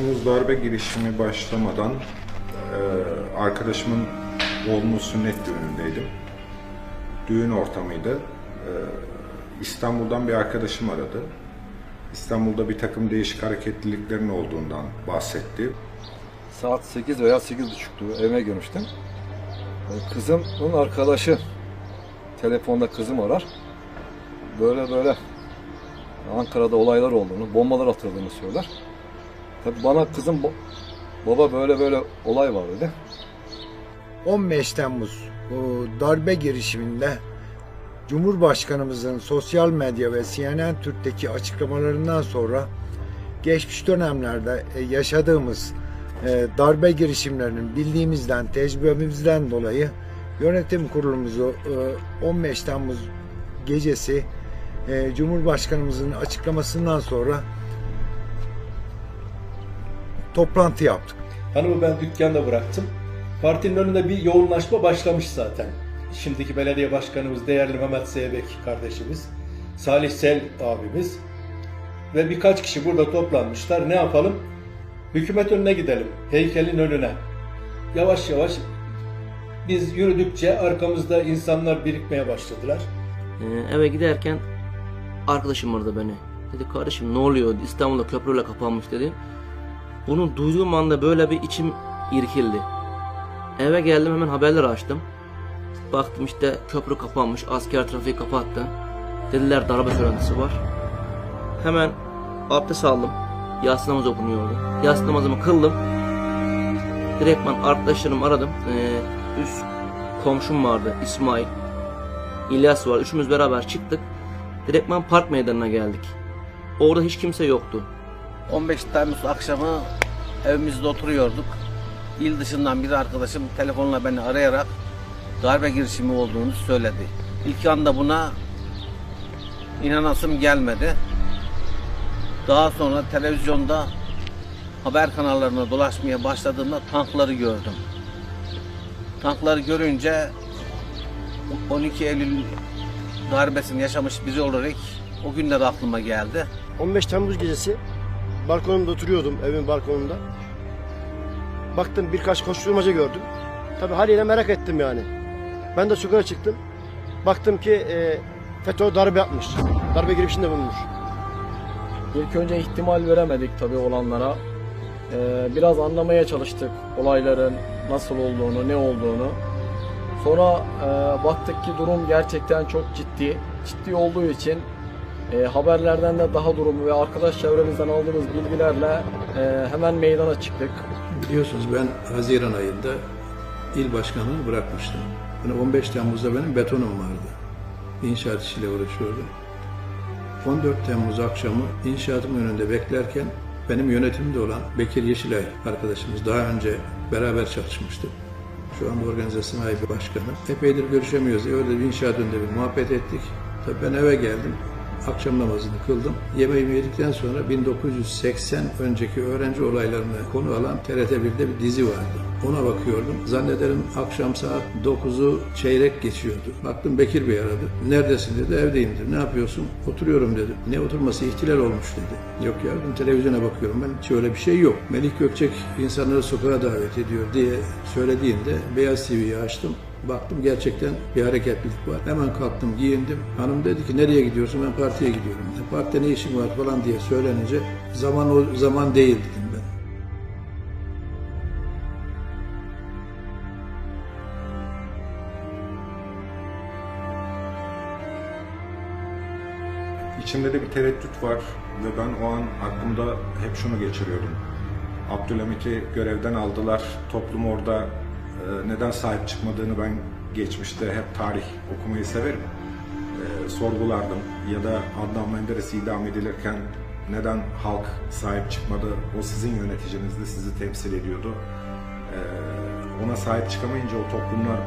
Temmuz darbe girişimi başlamadan arkadaşımın oğlunun sünnet düğünündeydim. Düğün ortamıydı. İstanbul'dan bir arkadaşım aradı. İstanbul'da bir takım değişik hareketliliklerin olduğundan bahsetti. Saat 8 veya 8.30'du evime girmiştim. Kızımın arkadaşı telefonda kızım arar. Böyle böyle Ankara'da olaylar olduğunu, bombalar atıldığını söyler. Tabii bana kızım "Ba- baba böyle böyle olay var dedi. 15 Temmuz darbe girişiminde Cumhurbaşkanımızın sosyal medya ve CNN Türk'teki açıklamalarından sonra geçmiş dönemlerde e, yaşadığımız e, darbe girişimlerinin bildiğimizden, tecrübemizden dolayı yönetim kurulumuzu e, 15 Temmuz gecesi e, Cumhurbaşkanımızın açıklamasından sonra toplantı yaptık. Hanımı ben dükkanda bıraktım. Partinin önünde bir yoğunlaşma başlamış zaten. Şimdiki belediye başkanımız değerli Mehmet Zeybek kardeşimiz, Salih Sel abimiz ve birkaç kişi burada toplanmışlar. Ne yapalım? Hükümet önüne gidelim. Heykelin önüne. Yavaş yavaş biz yürüdükçe arkamızda insanlar birikmeye başladılar. Ee, eve giderken arkadaşım aradı beni. Dedi kardeşim ne oluyor? İstanbul'da köprüyle kapanmış dedi. Bunu duyduğum anda böyle bir içim irkildi. Eve geldim hemen haberleri açtım. Baktım işte köprü kapanmış, asker trafiği kapattı. Dediler darbe söylentisi var. Hemen abdest aldım. Yatsı namazı okunuyordu. Yatsı namazımı kıldım. Direktman arkadaşlarımı aradım. Ee, üst komşum vardı İsmail. İlyas var. Üçümüz beraber çıktık. Direktman park meydanına geldik. Orada hiç kimse yoktu. 15 Temmuz akşamı evimizde oturuyorduk. İl dışından bir arkadaşım telefonla beni arayarak darbe girişimi olduğunu söyledi. İlk anda buna inanasım gelmedi. Daha sonra televizyonda haber kanallarına dolaşmaya başladığımda tankları gördüm. Tankları görünce 12 Eylül darbesini yaşamış biri olarak o günler aklıma geldi. 15 Temmuz gecesi balkonumda oturuyordum evin balkonunda. Baktım birkaç koşturmaca gördüm. Tabii haliyle merak ettim yani. Ben de sokağa çıktım. Baktım ki e, FETÖ darbe yapmış. Darbe girişiminde bulunmuş. İlk önce ihtimal veremedik tabii olanlara. Ee, biraz anlamaya çalıştık olayların nasıl olduğunu, ne olduğunu. Sonra e, baktık ki durum gerçekten çok ciddi. Ciddi olduğu için e, haberlerden de daha durumu ve arkadaş çevremizden aldığımız bilgilerle e, hemen meydana çıktık. Biliyorsunuz ben Haziran ayında il başkanlığını bırakmıştım. Yani 15 Temmuz'da benim betonum vardı. İnşaat işiyle uğraşıyordum. 14 Temmuz akşamı inşaatım önünde beklerken benim yönetimde olan Bekir Yeşilay arkadaşımız daha önce beraber çalışmıştık. Şu anda organizasyon sahibi başkanı. Epeydir görüşemiyoruz. Öyle bir inşaat önünde bir muhabbet ettik. Tabii ben eve geldim. Akşam namazını kıldım. Yemeğimi yedikten sonra 1980 önceki öğrenci olaylarını konu alan TRT1'de bir dizi vardı. Ona bakıyordum. Zannederim akşam saat 9'u çeyrek geçiyordu. Baktım Bekir Bey aradı. Neredesin dedi. Evdeyim dedi. Ne yapıyorsun? Oturuyorum dedi. Ne oturması ihtilal olmuş dedi. Yok ya ben televizyona bakıyorum. Ben hiç öyle bir şey yok. Melik Gökçek insanları sokağa davet ediyor diye söylediğinde Beyaz TV'yi açtım. Baktım gerçekten bir hareketlilik var. Hemen kalktım, giyindim. Hanım dedi ki nereye gidiyorsun? Ben partiye gidiyorum. E, partide ne işin var falan diye söylenince zaman o zaman değil dedim ben. İçimde de bir tereddüt var ve ben o an aklımda hep şunu geçiriyordum. Abdülhamit'i görevden aldılar. Toplum orada neden sahip çıkmadığını ben geçmişte hep tarih okumayı severim. E, sorgulardım ya da Adnan Menderes idam edilirken neden halk sahip çıkmadı? O sizin yöneticinizdi, sizi temsil ediyordu. E, ona sahip çıkamayınca o toplumlar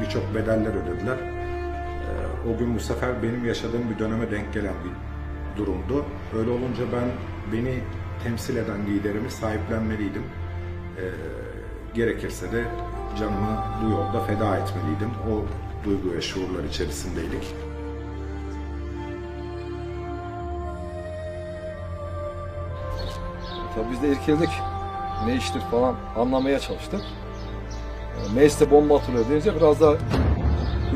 birçok bedeller ödediler. Ee, O gün bu sefer benim yaşadığım bir döneme denk gelen bir durumdu. Öyle olunca ben beni temsil eden liderimi sahiplenmeliydim. Ee, gerekirse de canımı bu yolda feda etmeliydim. O duygu ve şuurlar içerisindeydik. Tabii biz de irkildik. Ne iştir falan anlamaya çalıştık. E, Mecliste bomba atılıyor deyince biraz daha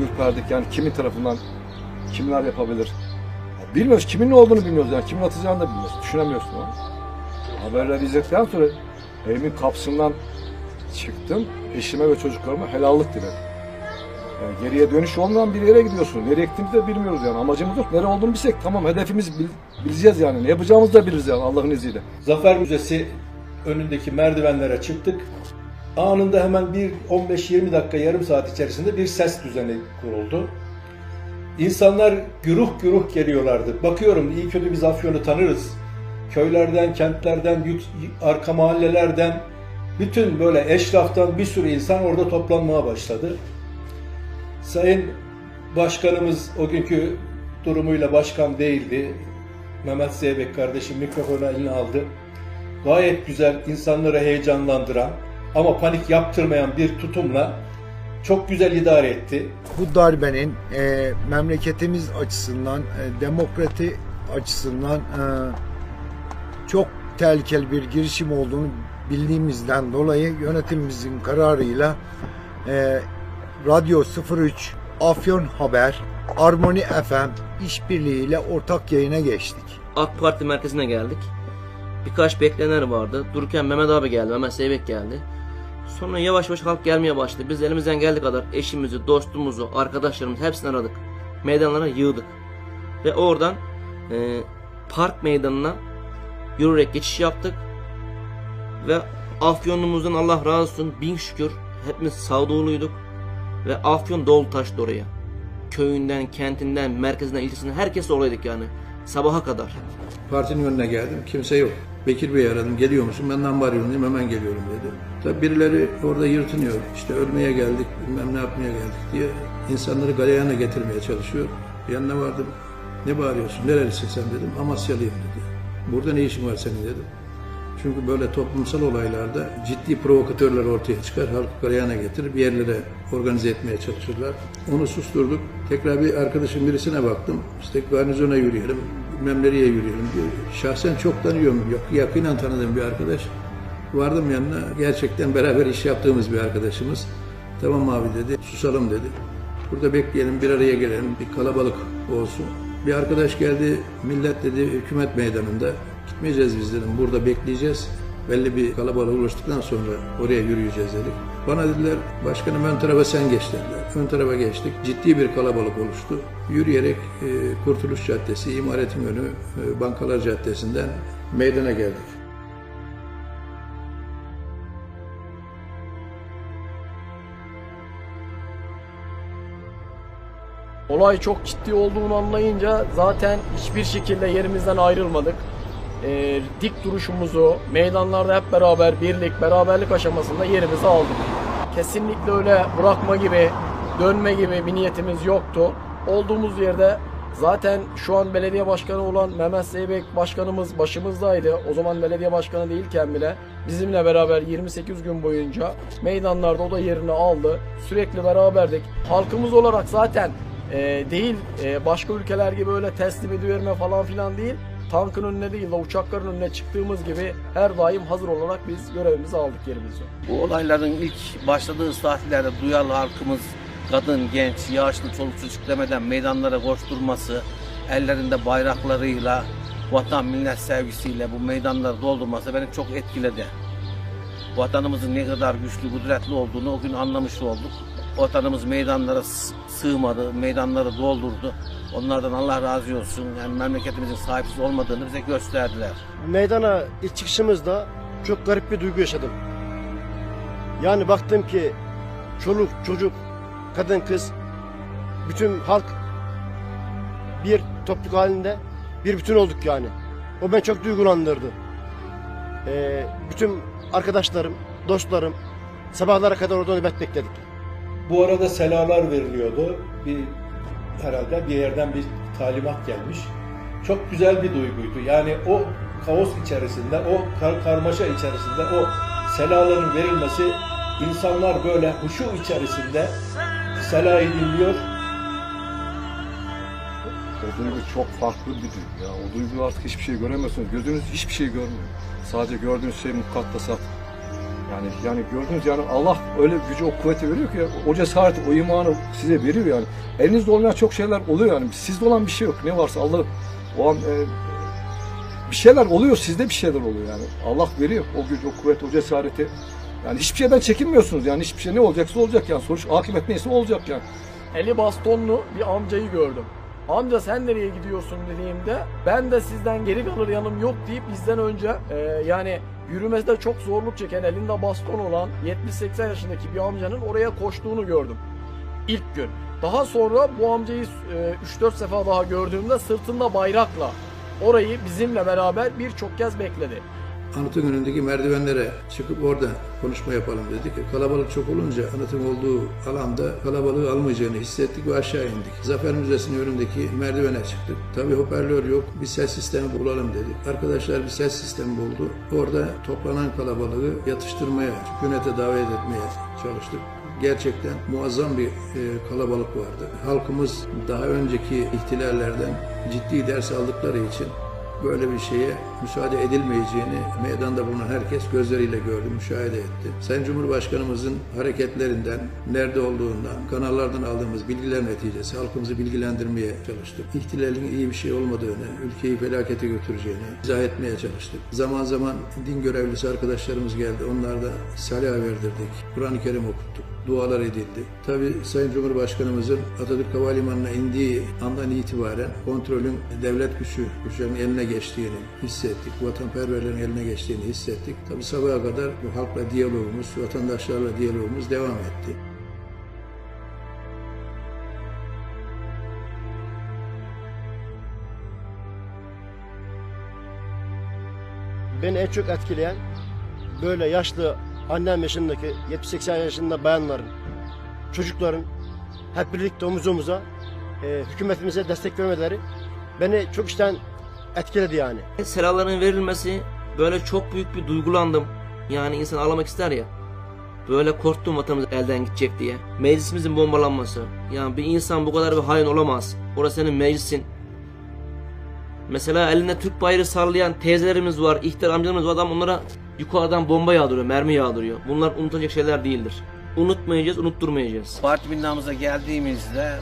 ürperdik. Yani kimin tarafından kimler yapabilir? Ya bilmiyoruz kimin ne olduğunu bilmiyoruz yani kimin atacağını da bilmiyoruz. Düşünemiyorsun onu. Haberleri izledikten sonra evimin kapısından çıktım. Eşime ve çocuklarıma helallik diledim. Yani geriye dönüş olmayan bir yere gidiyorsun. Nereye gittiğimizi de bilmiyoruz yani. Amacımız yok. Nere olduğunu bilsek tamam hedefimiz bil- bileceğiz yani. Ne yapacağımızı da biliriz yani Allah'ın izniyle. Zafer Müzesi önündeki merdivenlere çıktık. Anında hemen bir 15-20 dakika yarım saat içerisinde bir ses düzeni kuruldu. İnsanlar güruh güruh geliyorlardı. Bakıyorum iyi kötü biz Afyon'u tanırız. Köylerden, kentlerden, arka mahallelerden bütün böyle eşraftan bir sürü insan orada toplanmaya başladı. Sayın Başkanımız o günkü durumuyla başkan değildi. Mehmet Zeybek kardeşim mikrofonu eline aldı. Gayet güzel, insanları heyecanlandıran ama panik yaptırmayan bir tutumla çok güzel idare etti. Bu darbenin e, memleketimiz açısından, e, demokrati açısından e, çok tehlikeli bir girişim olduğunu bildiğimizden dolayı yönetimimizin kararıyla e, Radyo 03, Afyon Haber, Armoni FM işbirliğiyle ortak yayına geçtik. AK Parti merkezine geldik. Birkaç beklener vardı. Dururken Mehmet abi geldi, Mehmet Zeybek geldi. Sonra yavaş yavaş halk gelmeye başladı. Biz elimizden geldiği kadar eşimizi, dostumuzu, arkadaşlarımızı hepsini aradık. Meydanlara yığdık. Ve oradan e, park meydanına yürüyerek geçiş yaptık. Ve Afyon'umuzdan Allah razı olsun bin şükür hepimiz sağduyuluyduk. Ve Afyon dolu taştı oraya. Köyünden, kentinden, merkezinden, ilçesinden herkes oradaydık yani. Sabaha kadar. Partinin önüne geldim. Kimse yok. Bekir Bey'i aradım. Geliyor musun? Benden bağırıyorum dedim. Hemen geliyorum dedi. Tabii birileri orada yırtınıyor. İşte ölmeye geldik, bilmem ne yapmaya geldik diye insanları galeyana getirmeye çalışıyor. Yanına vardım. Ne bağırıyorsun? Nerelisin sen dedim. Amasyalıyım dedi. Burada ne işin var senin dedim. Çünkü böyle toplumsal olaylarda ciddi provokatörler ortaya çıkar. Halkı galeyana getirir. Bir yerlere organize etmeye çalışırlar. Onu susturduk. Tekrar bir arkadaşın birisine baktım. İşte garnizona yürüyelim. Bilmem nereye yürüyelim diyor. Şahsen çok tanıyorum. Yak- Yakinen tanıdığım bir arkadaş. Vardım yanına. Gerçekten beraber iş yaptığımız bir arkadaşımız. Tamam abi dedi. Susalım dedi. Burada bekleyelim, bir araya gelelim, bir kalabalık olsun. Bir arkadaş geldi, millet dedi hükümet meydanında. Gitmeyeceğiz biz dedim, burada bekleyeceğiz. Belli bir kalabalık oluştuktan sonra oraya yürüyeceğiz dedik. Bana dediler, başkanım ön tarafa sen geç dediler. Ön tarafa geçtik, ciddi bir kalabalık oluştu. Yürüyerek e, Kurtuluş Caddesi, İmaretin önü, e, Bankalar Caddesi'nden meydana geldik. Olay çok ciddi olduğunu anlayınca zaten hiçbir şekilde yerimizden ayrılmadık. Ee, dik duruşumuzu meydanlarda hep beraber birlik, beraberlik aşamasında yerimizi aldık. Kesinlikle öyle bırakma gibi, dönme gibi bir niyetimiz yoktu. Olduğumuz yerde zaten şu an belediye başkanı olan Mehmet Zeybek başkanımız başımızdaydı. O zaman belediye başkanı değilken bile bizimle beraber 28 gün boyunca meydanlarda o da yerini aldı. Sürekli beraberdik. Halkımız olarak zaten e, değil e, başka ülkeler gibi öyle teslim ediverme falan filan değil. Tankın önüne değil de uçakların önüne çıktığımız gibi her daim hazır olarak biz görevimizi aldık yerimizi. Bu olayların ilk başladığı saatlerde duyarlı halkımız kadın, genç, yaşlı, çoluk çocuk demeden meydanlara koşturması, ellerinde bayraklarıyla, vatan millet sevgisiyle bu meydanları doldurması beni çok etkiledi. Vatanımızın ne kadar güçlü, kudretli olduğunu o gün anlamış olduk. Vatanımız meydanlara sığmadı, meydanları doldurdu. Onlardan Allah razı olsun. Yani memleketimizin sahipsiz olmadığını bize gösterdiler. Meydana ilk çıkışımızda çok garip bir duygu yaşadım. Yani baktım ki çoluk, çocuk, kadın, kız, bütün halk bir topluluk halinde bir bütün olduk yani. O beni çok duygulandırdı. Ee, bütün arkadaşlarım, dostlarım sabahlara kadar orada nöbet bekledik. Bu arada selalar veriliyordu. Bir herhalde bir yerden bir talimat gelmiş. Çok güzel bir duyguydu. Yani o kaos içerisinde, o kar- karmaşa içerisinde o selaların verilmesi insanlar böyle huşu içerisinde selayı dinliyor. O duygu çok farklı bir duygu ya. O duygu artık hiçbir şey göremiyorsunuz. Gözünüz hiçbir şey görmüyor. Sadece gördüğünüz şey mukaddesat. Yani yani gördüğünüz yani Allah öyle gücü o kuvveti veriyor ki o cesareti, o imanı size veriyor yani. Elinizde olmayan çok şeyler oluyor yani. Sizde olan bir şey yok. Ne varsa Allah o an e, bir şeyler oluyor, sizde bir şeyler oluyor yani. Allah veriyor o güç, o kuvvet, o cesareti. Yani hiçbir şeyden çekinmiyorsunuz yani hiçbir şey ne olacaksa olacak yani. Sonuç akıbet neyse olacak yani. eli bastonlu bir amcayı gördüm. Amca sen nereye gidiyorsun dediğimde ben de sizden geri kalır yanım yok deyip bizden önce e, yani yürümesinde çok zorluk çeken elinde baston olan 70-80 yaşındaki bir amcanın oraya koştuğunu gördüm. İlk gün. Daha sonra bu amcayı e, 3-4 sefer daha gördüğümde sırtında bayrakla orayı bizimle beraber birçok kez bekledi. Anıtın önündeki merdivenlere çıkıp orada konuşma yapalım dedik. Kalabalık çok olunca anıtın olduğu alanda kalabalığı almayacağını hissettik ve aşağı indik. Zafer Müzesi'nin önündeki merdivene çıktık. Tabii hoparlör yok, bir ses sistemi bulalım dedik. Arkadaşlar bir ses sistemi buldu. Orada toplanan kalabalığı yatıştırmaya, sükunete davet etmeye çalıştık. Gerçekten muazzam bir e, kalabalık vardı. Halkımız daha önceki ihtilallerden ciddi ders aldıkları için böyle bir şeye müsaade edilmeyeceğini meydanda bulunan herkes gözleriyle gördü, müşahede etti. Sayın Cumhurbaşkanımızın hareketlerinden, nerede olduğundan, kanallardan aldığımız bilgiler neticesi halkımızı bilgilendirmeye çalıştık. İhtilalin iyi bir şey olmadığını, ülkeyi felakete götüreceğini izah etmeye çalıştık. Zaman zaman din görevlisi arkadaşlarımız geldi. Onlarda salih verdirdik, Kur'an-ı Kerim okuttuk dualar edildi. Tabi Sayın Cumhurbaşkanımızın Atatürk Havalimanı'na indiği andan itibaren kontrolün devlet güçü, güçlerin eline geçtiğini hissettik. Vatanperverlerin eline geçtiğini hissettik. Tabi sabaha kadar bu halkla diyalogumuz, vatandaşlarla diyalogumuz devam etti. Beni en çok etkileyen böyle yaşlı annem yaşındaki 70-80 yaşında bayanların, çocukların hep birlikte omuz omuza e, hükümetimize destek vermeleri beni çok işten etkiledi yani. Silahların verilmesi böyle çok büyük bir duygulandım. Yani insan ağlamak ister ya. Böyle korktum vatanımız elden gidecek diye. Meclisimizin bombalanması. Yani bir insan bu kadar bir hain olamaz. Orası senin meclisin. Mesela elinde Türk bayrağı sallayan teyzelerimiz var, ihtiyar amcalarımız var. Adam onlara yukarıdan bomba yağdırıyor, mermi yağdırıyor. Bunlar unutulacak şeyler değildir. Unutmayacağız, unutturmayacağız. Parti binamıza geldiğimizde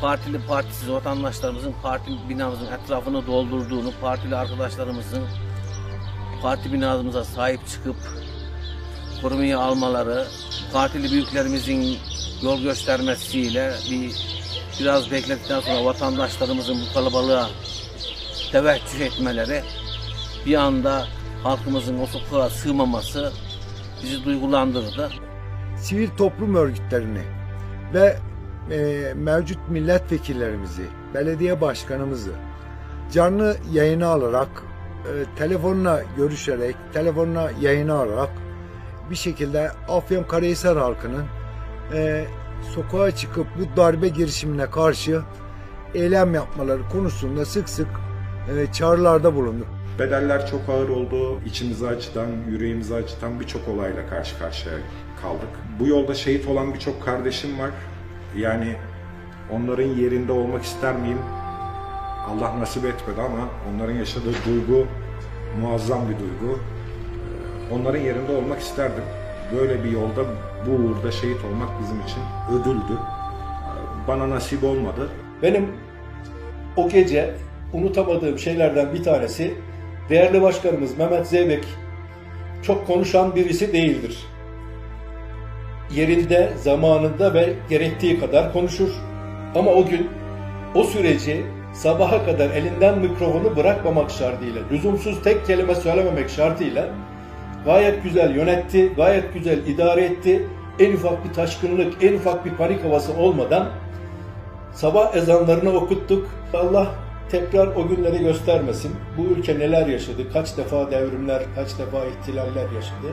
partili partisiz vatandaşlarımızın parti binamızın etrafını doldurduğunu, partili arkadaşlarımızın parti binamıza sahip çıkıp korumaya almaları, partili büyüklerimizin yol göstermesiyle bir biraz bekledikten sonra vatandaşlarımızın bu kalabalığa teveccüh etmeleri bir anda halkımızın o sokağa sığmaması bizi duygulandırdı. sivil toplum örgütlerini ve e, mevcut milletvekillerimizi, belediye başkanımızı canlı yayına alarak, e, telefonla görüşerek, telefonla yayına alarak bir şekilde Afyonkarahisar halkının e, sokağa çıkıp bu darbe girişimine karşı eylem yapmaları konusunda sık sık e, çağrılarda bulunduk. Bedeller çok ağır oldu. İçimizi acıtan, yüreğimizi acıtan birçok olayla karşı karşıya kaldık. Bu yolda şehit olan birçok kardeşim var. Yani onların yerinde olmak ister miyim? Allah nasip etmedi ama onların yaşadığı duygu muazzam bir duygu. Ee, Onların yerinde olmak isterdim. Böyle bir yolda bu uğurda şehit olmak bizim için ödüldü. Ee, Bana nasip olmadı. Benim o gece unutamadığım şeylerden bir tanesi değerli başkanımız Mehmet Zeybek çok konuşan birisi değildir. Yerinde, zamanında ve gerektiği kadar konuşur. Ama o gün o süreci sabaha kadar elinden mikrofonu bırakmamak şartıyla, lüzumsuz tek kelime söylememek şartıyla gayet güzel yönetti, gayet güzel idare etti. En ufak bir taşkınlık, en ufak bir panik havası olmadan Sabah ezanlarını okuttuk. Allah tekrar o günleri göstermesin. Bu ülke neler yaşadı, kaç defa devrimler, kaç defa ihtilaller yaşadı.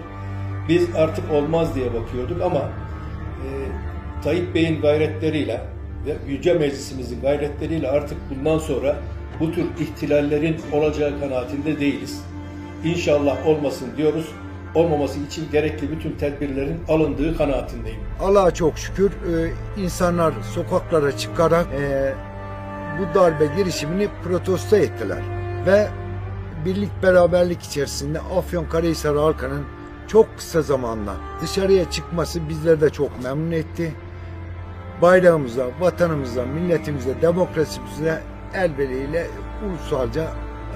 Biz artık olmaz diye bakıyorduk ama e, Tayyip Bey'in gayretleriyle ve Yüce Meclisimizin gayretleriyle artık bundan sonra bu tür ihtilallerin olacağı kanaatinde değiliz. İnşallah olmasın diyoruz. Olmaması için gerekli bütün tedbirlerin alındığı kanaatindeyim. Allah'a çok şükür e, insanlar sokaklara çıkarak e, bu darbe girişimini protesto ettiler. Ve birlik beraberlik içerisinde Afyonkarahisar halkının çok kısa zamanla dışarıya çıkması bizleri de çok memnun etti. Bayrağımıza, vatanımıza, milletimize, demokrasimize el ulusalca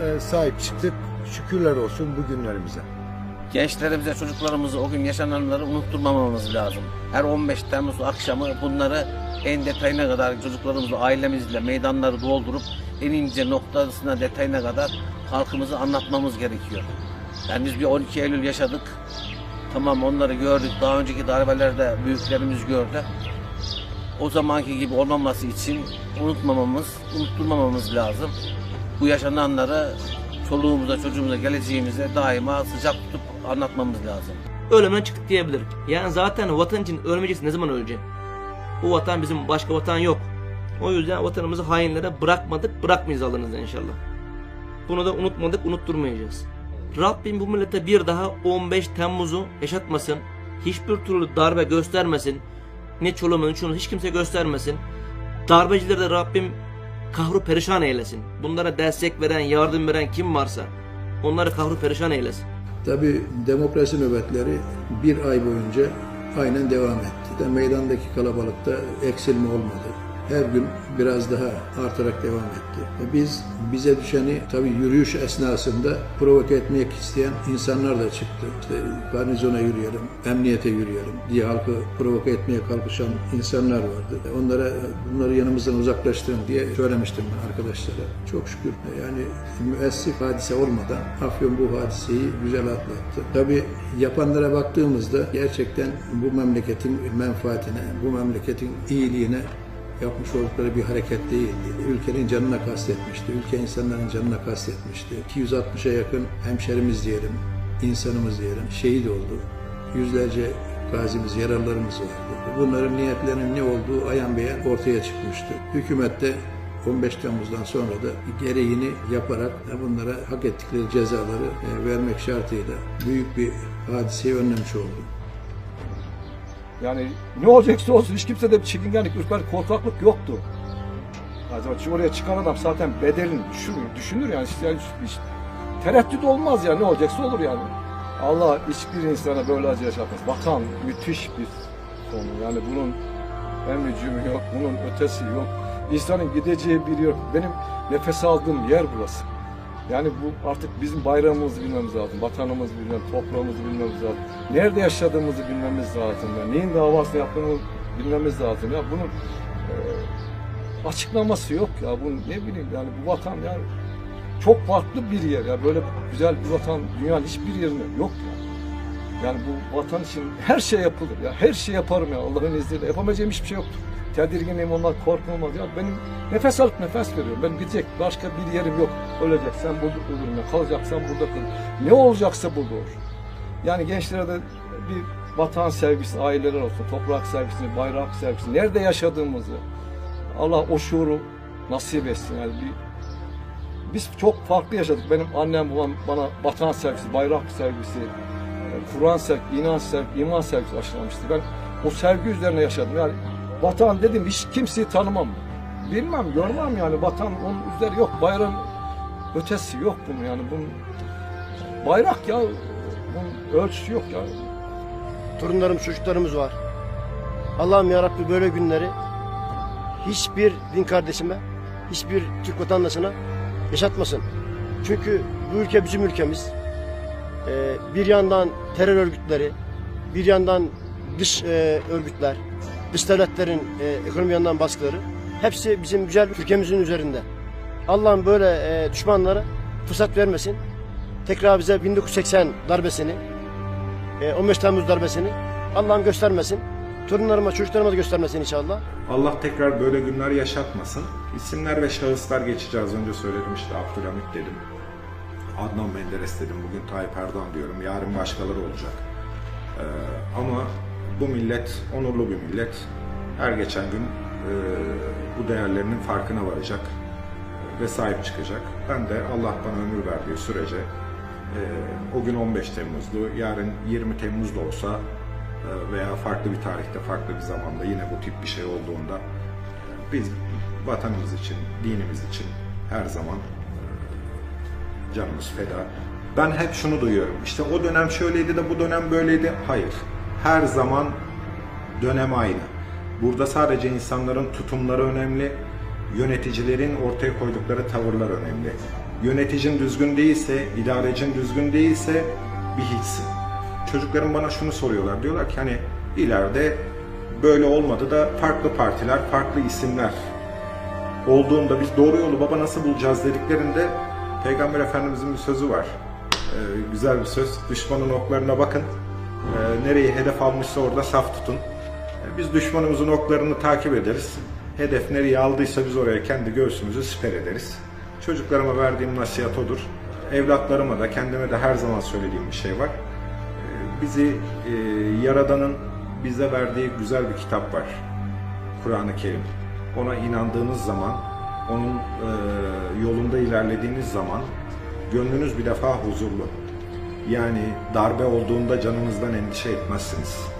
e, sahip çıktık. Şükürler olsun bugünlerimize. Gençlerimize, çocuklarımıza o gün yaşananları unutturmamamız lazım. Her 15 Temmuz akşamı bunları en detayına kadar çocuklarımızla, ailemizle meydanları doldurup en ince noktasına, detayına kadar halkımızı anlatmamız gerekiyor. Yani biz bir 12 Eylül yaşadık. Tamam onları gördük. Daha önceki darbelerde büyüklerimiz gördü. O zamanki gibi olmaması için unutmamamız, unutturmamamız lazım. Bu yaşananları çoluğumuza, çocuğumuza, geleceğimize daima sıcak tutup anlatmamız lazım. Ölümden çıktık diyebilirim. Yani zaten vatan için ölmeyeceksin ne zaman öleceksin? Bu vatan bizim başka vatan yok. O yüzden vatanımızı hainlere bırakmadık, bırakmayız Allah'ın inşallah. Bunu da unutmadık, unutturmayacağız. Rabbim bu millete bir daha 15 Temmuz'u yaşatmasın. Hiçbir türlü darbe göstermesin. Ne çoluğuma ne çoluğuma hiç kimse göstermesin. Darbecileri de Rabbim kahru perişan eylesin. Bunlara destek veren, yardım veren kim varsa onları kahru perişan eylesin. Tabii demokrasi nöbetleri bir ay boyunca aynen devam etti. De meydandaki kalabalıkta eksilme olmadı. Her gün biraz daha artarak devam etti. E Biz bize düşeni tabii yürüyüş esnasında provoke etmek isteyen insanlar da çıktı. İşte garnizona yürüyelim, emniyete yürüyelim diye halkı provoke etmeye kalkışan insanlar vardı. Onlara bunları yanımızdan uzaklaştırın diye söylemiştim ben arkadaşlara. Çok şükür yani müessif hadise olmadan Afyon bu hadiseyi güzel atlattı. Tabii yapanlara baktığımızda gerçekten bu memleketin menfaatine, bu memleketin iyiliğine yapmış oldukları bir hareket değildi. Ülkenin canına kastetmişti. Ülke insanların canına kastetmişti. 260'a yakın hemşerimiz diyelim, insanımız diyelim şehit oldu. Yüzlerce gazimiz, yaralılarımız vardı. Bunların niyetlerinin ne olduğu ayan beyan ortaya çıkmıştı. Hükümet de 15 Temmuz'dan sonra da gereğini yaparak bunlara hak ettikleri cezaları e, vermek şartıyla büyük bir hadiseyi önlemiş oldu. Yani ne olacaksa olsun hiç kimsede bir çekingenlik, ürperlik, korkaklık yoktu. Acaba şu oraya çıkan adam zaten bedelini düşünür, düşünür yani. Hiç, yani hiç tereddüt olmaz ya ne olacaksa olur yani. Allah hiçbir insana böyle acı yaşatmaz. Vatan müthiş bir konu. Yani bunun emricimi yok, bunun ötesi yok. İnsanın gideceği bir yok. Benim nefes aldığım yer burası. Yani bu artık bizim bayrağımızı bilmemiz lazım, vatanımızı bilmemiz, toprağımızı bilmemiz lazım. Nerede yaşadığımızı bilmemiz lazım. Ya. Neyin davasını yaptığımızı bilmemiz lazım. Ya bunun e, açıklaması yok ya. Bu ne bileyim yani bu vatan yani çok farklı bir yer ya. Böyle güzel bir vatan dünyanın hiçbir yerinde yok ya. Yani bu vatan için her şey yapılır ya. Her şey yaparım ya Allah'ın izniyle. Yapamayacağım hiçbir şey yoktur. Tedirginim ondan korkum olmaz. Ya benim nefes alıp nefes veriyorum. Ben gidecek başka bir yerim yok. Öleceksen burada ya. Kalacaksan burada kal. Ne olacaksa burada olur. Yani gençlere de bir vatan sevgisi, aileler olsun, toprak sevgisi, bayrak sevgisi, nerede yaşadığımızı Allah o şuuru nasip etsin. Yani bir, biz çok farklı yaşadık. Benim annem babam bana vatan sevgisi, bayrak sevgisi, e, Kur'an sevgisi, inanç sevgisi, iman sevgisi aşılamıştı. Ben o sevgi üzerine yaşadım. Yani vatan dedim hiç kimseyi tanımam. Bilmem, görmem yani vatan onun üzeri yok. Bayrağın ötesi yok bunun yani. Bunun bayrak ya bunun ölçüsü yok ya. Torunlarımız, çocuklarımız var. Allah'ım ya Rabbi böyle günleri hiçbir din kardeşime, hiçbir Türk vatandaşına yaşatmasın. Çünkü bu ülke bizim ülkemiz. Ee, bir yandan terör örgütleri, bir yandan dış e, örgütler, dış devletlerin e, ekonomi yanından baskıları hepsi bizim güzel ülkemizin üzerinde. Allah'ım böyle e, düşmanlara fırsat vermesin. Tekrar bize 1980 darbesini, e, 15 Temmuz darbesini Allah'ım göstermesin. Torunlarıma, çocuklarıma da göstermesin inşallah. Allah tekrar böyle günler yaşatmasın. İsimler ve şahıslar geçeceğiz. Önce söyledim işte Abdülhamit dedim. Adnan Menderes dedim. Bugün Tayyip Erdoğan diyorum. Yarın başkaları olacak. Ee, ama bu millet onurlu bir millet. Her geçen gün e, bu değerlerinin farkına varacak ve sahip çıkacak. Ben de Allah bana ömür verdiği sürece e, o gün 15 Temmuz'du. Yarın 20 Temmuz'da olsa e, veya farklı bir tarihte, farklı bir zamanda yine bu tip bir şey olduğunda e, biz vatanımız için, dinimiz için her zaman e, canımız feda. Ben hep şunu duyuyorum. İşte o dönem şöyleydi de bu dönem böyleydi. Hayır. Her zaman dönem aynı. Burada sadece insanların tutumları önemli, yöneticilerin ortaya koydukları tavırlar önemli. Yöneticin düzgün değilse, idarecin düzgün değilse bir hiçsin. Çocuklarım bana şunu soruyorlar. Diyorlar ki hani ileride böyle olmadı da farklı partiler, farklı isimler olduğunda biz doğru yolu baba nasıl bulacağız dediklerinde Peygamber Efendimizin bir sözü var. Ee, güzel bir söz. Düşmanın oklarına bakın. Ee, nereyi hedef almışsa orada saf tutun. Ee, biz düşmanımızın oklarını takip ederiz. Hedef nereyi aldıysa biz oraya kendi göğsümüzü siper ederiz. Çocuklarıma verdiğim nasihat odur. Evlatlarıma da kendime de her zaman söylediğim bir şey var. Ee, bizi e, Yaradan'ın bize verdiği güzel bir kitap var. Kur'an-ı Kerim. Ona inandığınız zaman, onun e, yolunda ilerlediğiniz zaman gönlünüz bir defa huzurlu. Yani darbe olduğunda canınızdan endişe etmezsiniz.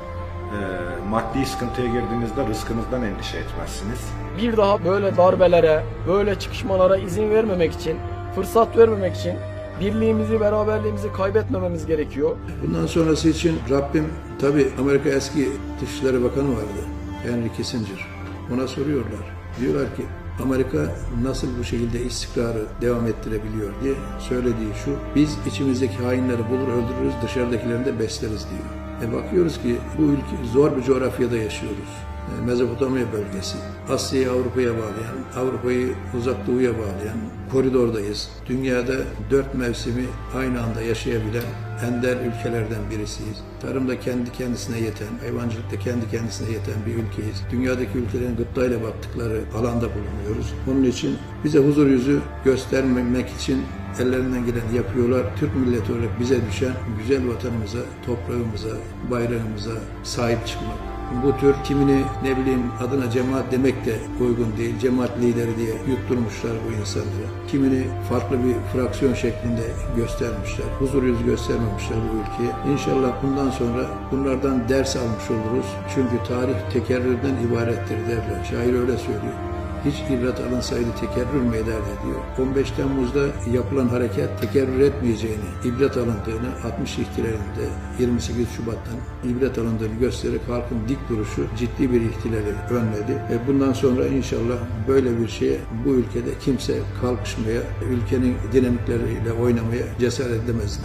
E, maddi sıkıntıya girdiğinizde rızkınızdan endişe etmezsiniz. Bir daha böyle darbelere, böyle çıkışmalara izin vermemek için, fırsat vermemek için birliğimizi, beraberliğimizi kaybetmememiz gerekiyor. Bundan sonrası için Rabbim tabi Amerika eski Dışişleri Bakanı vardı. Henry Kissinger. Ona soruyorlar. Diyorlar ki Amerika nasıl bu şekilde istikrarı devam ettirebiliyor diye söylediği şu. Biz içimizdeki hainleri bulur öldürürüz dışarıdakilerini de besleriz diyor. E bakıyoruz ki bu ülke zor bir coğrafyada yaşıyoruz. E, Mezopotamya bölgesi, Asya'yı Avrupa'ya bağlayan, Avrupa'yı uzak doğuya bağlayan koridordayız. Dünyada dört mevsimi aynı anda yaşayabilen ender ülkelerden birisiyiz. Tarımda kendi kendisine yeten, hayvancılıkta kendi kendisine yeten bir ülkeyiz. Dünyadaki ülkelerin gıptayla baktıkları alanda bulunuyoruz. Onun için bize huzur yüzü göstermemek için ellerinden geleni yapıyorlar. Türk milleti olarak bize düşen güzel vatanımıza, toprağımıza, bayrağımıza sahip çıkmak. Bu tür kimini ne bileyim adına cemaat demek de uygun değil. Cemaat lideri diye yutturmuşlar bu insanları. Kimini farklı bir fraksiyon şeklinde göstermişler. Huzur yüzü göstermemişler bu ülkeye. İnşallah bundan sonra bunlardan ders almış oluruz. Çünkü tarih tekerrürden ibarettir derler. Şair öyle söylüyor hiç ibret alınsaydı tekerrür mü ederdi diyor. 15 Temmuz'da yapılan hareket tekerrür etmeyeceğini, ibret alındığını 60 ihtilalinde 28 Şubat'tan ibret alındığını göstererek halkın dik duruşu ciddi bir ihtilali önledi. Ve bundan sonra inşallah böyle bir şeye bu ülkede kimse kalkışmaya, ülkenin dinamikleriyle oynamaya cesaret edemez.